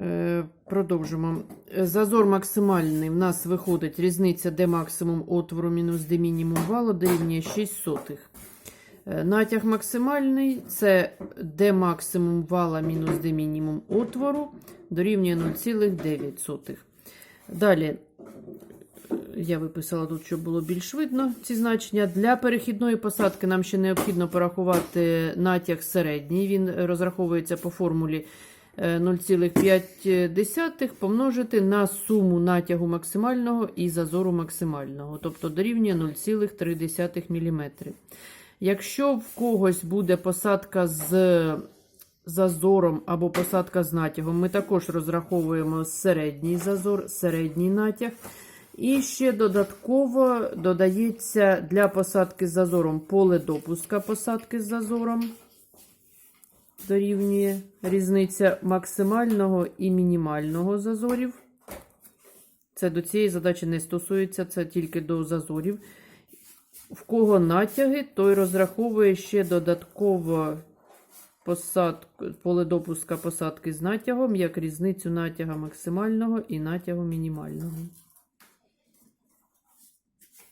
Е, Продовжимо. Зазор максимальний. В нас виходить різниця де максимум отвору мінус де мінімум валу дорівнює 6 сотих. Е, Натяг максимальний це де максимум вала мінус де мінімум отвору дорівнює 0,9. Далі е, я виписала тут, щоб було більш видно ці значення. Для перехідної посадки нам ще необхідно порахувати натяг середній. Він розраховується по формулі 0,5 помножити на суму натягу максимального і зазору максимального, тобто дорівнює 0,3 мм. Якщо в когось буде посадка з зазором або посадка з натягом, ми також розраховуємо середній зазор, середній натяг. І ще додатково додається для посадки з зазором поле допуска посадки з зазором. Дорівнює різниця максимального і мінімального зазорів. Це до цієї задачі не стосується, це тільки до зазорів. В кого натяги, той розраховує ще додатково посадку, поле допуска посадки з натягом, як різницю натяга максимального і натягу мінімального.